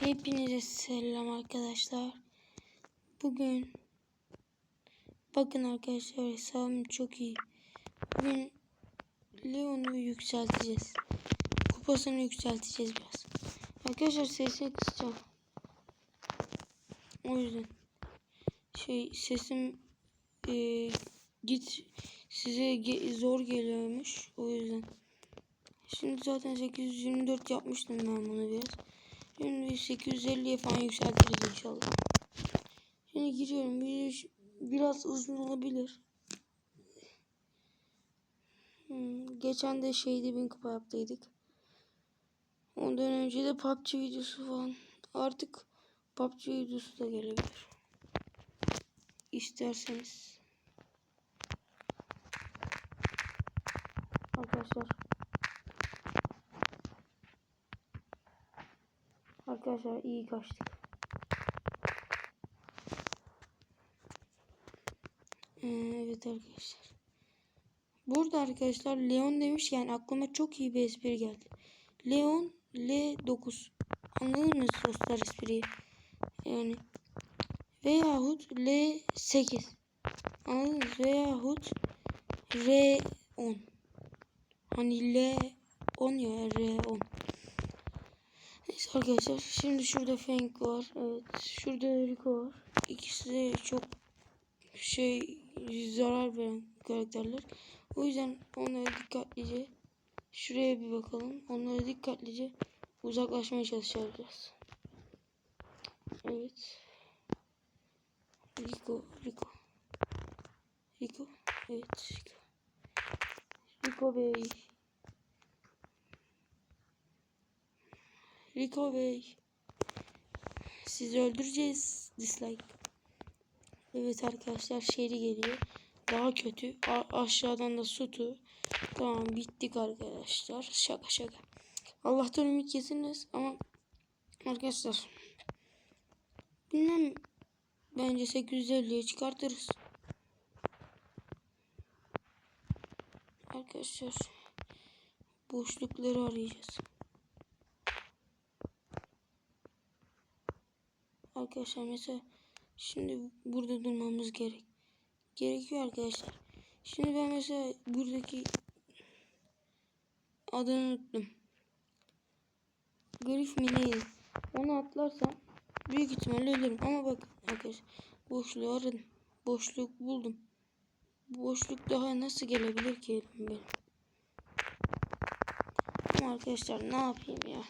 Hepinize selam arkadaşlar. Bugün bakın arkadaşlar hesabım çok iyi. Bugün Leon'u yükselteceğiz. Kupasını yükselteceğiz biraz. Arkadaşlar sesini kısacağım. O yüzden şey sesim e, git size ge- zor geliyormuş. O yüzden. Şimdi zaten 824 yapmıştım ben bunu biraz. Şimdi 850'ye falan yükseltiriz inşallah. Şimdi giriyorum. Bir, biraz uzun olabilir. Hmm, geçen de şeyde bin kupa yaptıydık. Ondan önce de PUBG videosu falan. Artık PUBG videosu da gelebilir. İsterseniz. Arkadaşlar. Arkadaşlar iyi kaçtık. Ee, evet arkadaşlar. Burada arkadaşlar Leon demişken aklıma çok iyi bir espri geldi. Leon L9. Anladınız dostlar espriyi? Yani veyahut L8. Anladınız? Veyahut R10. Hani L10 ya R10. Neyse arkadaşlar şimdi şurada Feng var. Evet şurada Rico var. İkisi de çok şey zarar veren karakterler. O yüzden onlara dikkatlice şuraya bir bakalım. Onlara dikkatlice uzaklaşmaya çalışacağız. Evet. Rico, Rico. Rico. Evet, Rico. Rico Bey. Rico Bey. Sizi öldüreceğiz. Dislike. Evet arkadaşlar Sherry geliyor. Daha kötü. A aşağıdan da Sutu. Tamam bittik arkadaşlar. Şaka şaka. Allah'tan ümit kesiniz ama arkadaşlar bilmem bence 850'ye çıkartırız. Arkadaşlar boşlukları arayacağız. Arkadaşlar mesela şimdi burada durmamız gerek. Gerekiyor arkadaşlar. Şimdi ben mesela buradaki adını unuttum. Grif mi neydi? Onu atlarsam büyük ihtimalle ölürüm. Ama bak arkadaşlar boşluğu aradım. Boşluk buldum. Bu boşluk daha nasıl gelebilir ki elim benim? Ama arkadaşlar ne yapayım ya.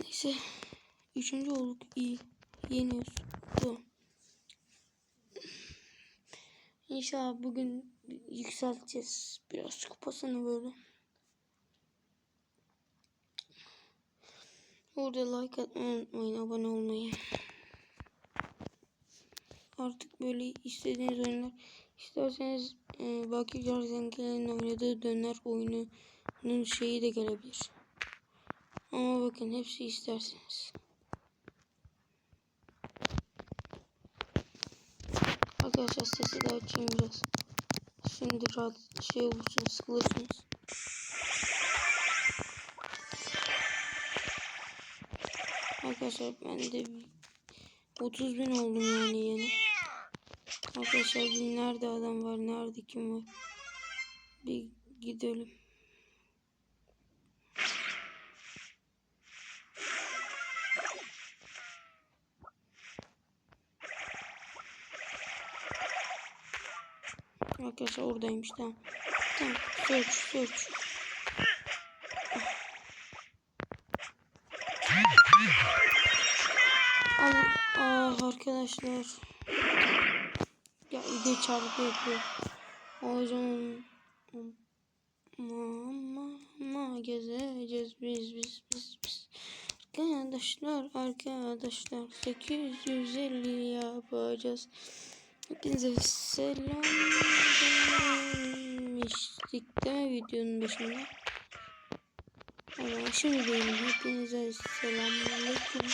Neyse. Üçüncü olduk. iyi. Yeniyoruz. Tamam. İnşallah bugün yükselteceğiz. Biraz kupasını böyle. Orada like atmayı unutmayın. Abone olmayı. Artık böyle istediğiniz oyunlar isterseniz e, Baki Jarzenkel'in oynadığı döner oyununun şeyi de gelebilir. Ama bakın hepsi isterseniz. Arkadaşlar sesi de açayım. Şimdi rahat şey olursun sıkılırsınız. Arkadaşlar ben de 30 bin oldum yani yeni. Arkadaşlar nerede adam var nerede kim var. Bir gidelim. Arkadaşlar oradaymış tamam. Tamam search search. Ah arkadaşlar. Ya bir de çarpı yapıyor. Hocam Mama ma gezeceğiz biz biz biz biz. Arkadaşlar arkadaşlar 850 yapacağız. Hepinize selam demiştik videonun başında? Ama şimdi diyelim hepinize selamünaleyküm.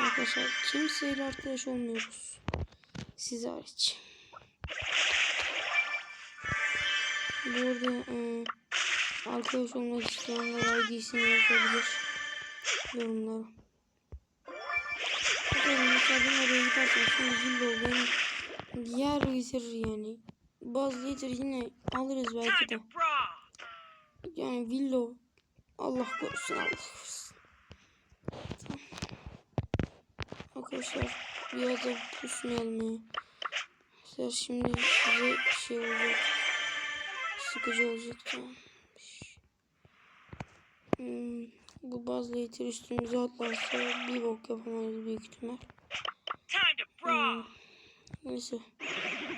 Arkadaşlar kimseyle arkadaş olmuyoruz. Siz hariç. Bu arada e, arkadaş olmak isteyenler ID'sini yazabilir yorumlara. Bakalım ben oraya gidersem şimdi Zillo beni yer getirir yani. Buzz Later yine alırız belki de. Yani Villo Allah korusun Allah korusun. Tamam. Arkadaşlar biraz da pusmayalım ya. Mesela şimdi size şey olacak. Sıkıcı olacak tamam. Hmm, bu Buzz Later üstümüze atlarsa bir bok yapamayız büyük ihtimal. Hmm, neyse.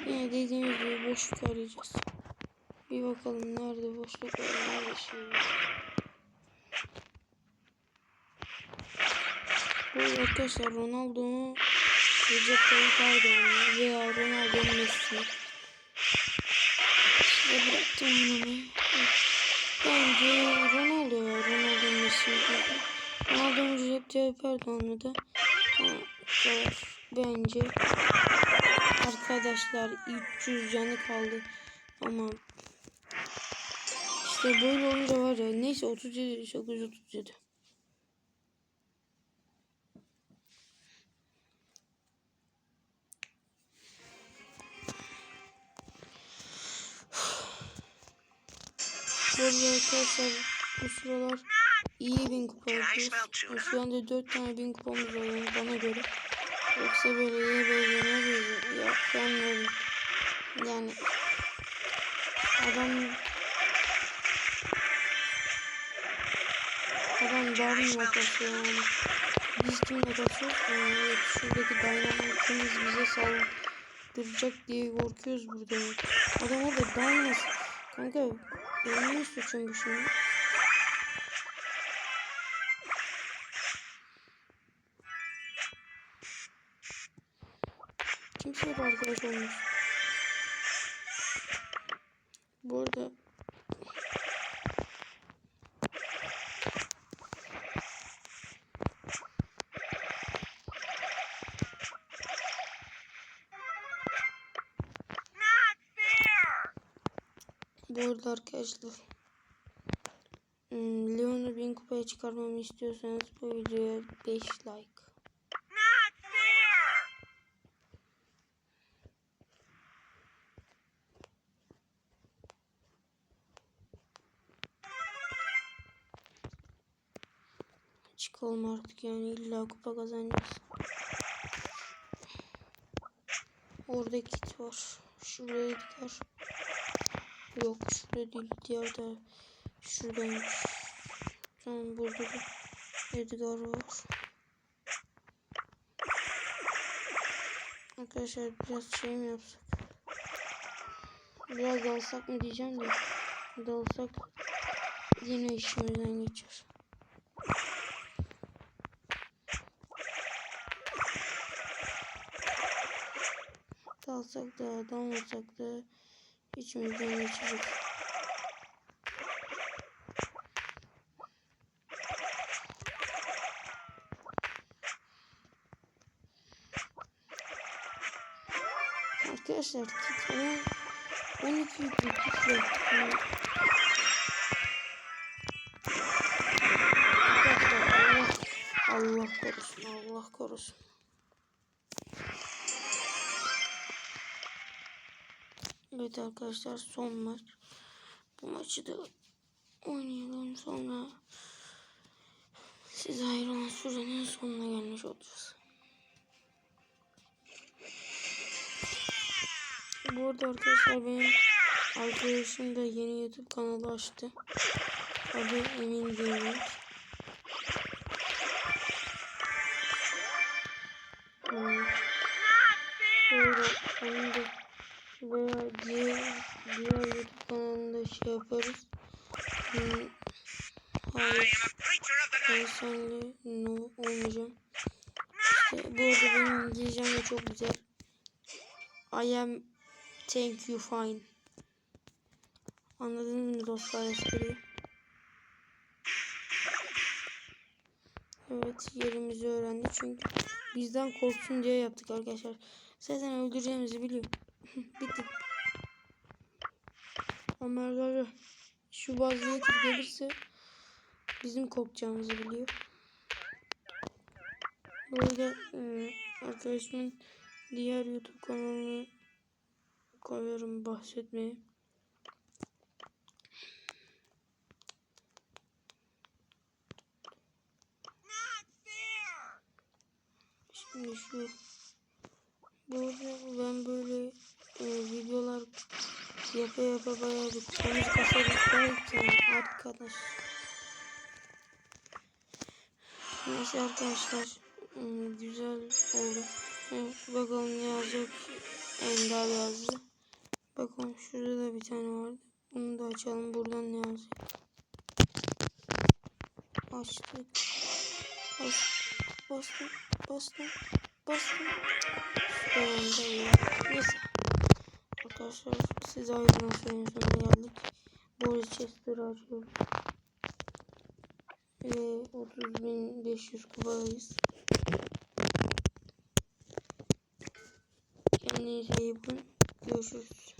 Yine dediğimiz gibi boşluk arayacağız. Bir bakalım nerede boşluk var, nerede şey var. Bu arada arkadaşlar Ronaldo'nu Recep Tayyip Erdoğan'ı veya Ronaldo'nun Messi'ni size bıraktım oynamayı. Bence Da tamam, bu kadar. Bence. Arkadaşlar 300 canı kaldı. Ama işte böyle olunca var ya neyse 37 937 Bu arada arkadaşlar bu sıralar iyi bin kupa. Yani Şu anda 4 tane bin kupamız var bana göre. Yoksa böyle iyi beğeniyor muyuz? Yok beğenmiyorum. Yani adam adam darmla kasıyor yani. Biz kimle kasıyoruz? Evet şuradaki Dynamite'imiz bize saldıracak diye korkuyoruz burada. Adam orada Dynamite. Kanka benim ne suçum bu şimdi? Kimseyle arkadaş olmuş. Bu arada Bu arada arkadaşlar hmm, Leon'u bin kupaya çıkarmamı istiyorsanız bu videoya 5 like. Çıkalım artık yani illa kupa kazanacağız. Orada kit var. Şuraya gider. Yok şurada değil. Diğer de şuradaymış. Tamam burada da Edgar var. Arkadaşlar biraz şey mi yapsak? Biraz dalsak mı diyeceğim de dalsak yine işimizden geçer. Dalsak da dalmasak da içimizden geçecek. Arkadaşlar kit ona 12 yüklü kitle. Allah korusun Allah korusun. Evet arkadaşlar son maç. Bu maçı da oynayalım sonra size ayrılan sürenin sonuna gelmiş olacağız. Bu arada arkadaşlar benim arkadaşım da yeni YouTube kanalı açtı. Adı Emin Gaming. Şey yaparız. Hmm. Hayır. Ben senle no olmayacağım. İşte bu arada benim İngilizcem de çok güzel. I am thank you fine. Anladınız mı dostlar espriyi? Evet yerimizi öğrendi çünkü bizden korksun diye yaptık arkadaşlar. Zaten öldüreceğimizi biliyor. Bitti. Ömerler şu vaziyete gelirse bizim korkacağımızı biliyor. Burada e, arkadaşımın diğer YouTube kanalını koyuyorum bahsetmeye. Şimdi şu burada ben böyle e, videolar yapa yapa bayağı bir kupamız kasarız arkadaş. Neyse arkadaşlar ım, güzel oldu. Evet, bakalım ne yazacak. Ender yazdı. Bakalım şurada da bir tane vardı. Bunu da açalım. Buradan ne yazacak? Açtık. Bas, bastım. Bastım. Bastım. Size ayrılan şeyin sonuna geldik. Boris Chester'ı açıyoruz. Ve 30.500 kupayız. Kendinize iyi bakın. Görüşürüz.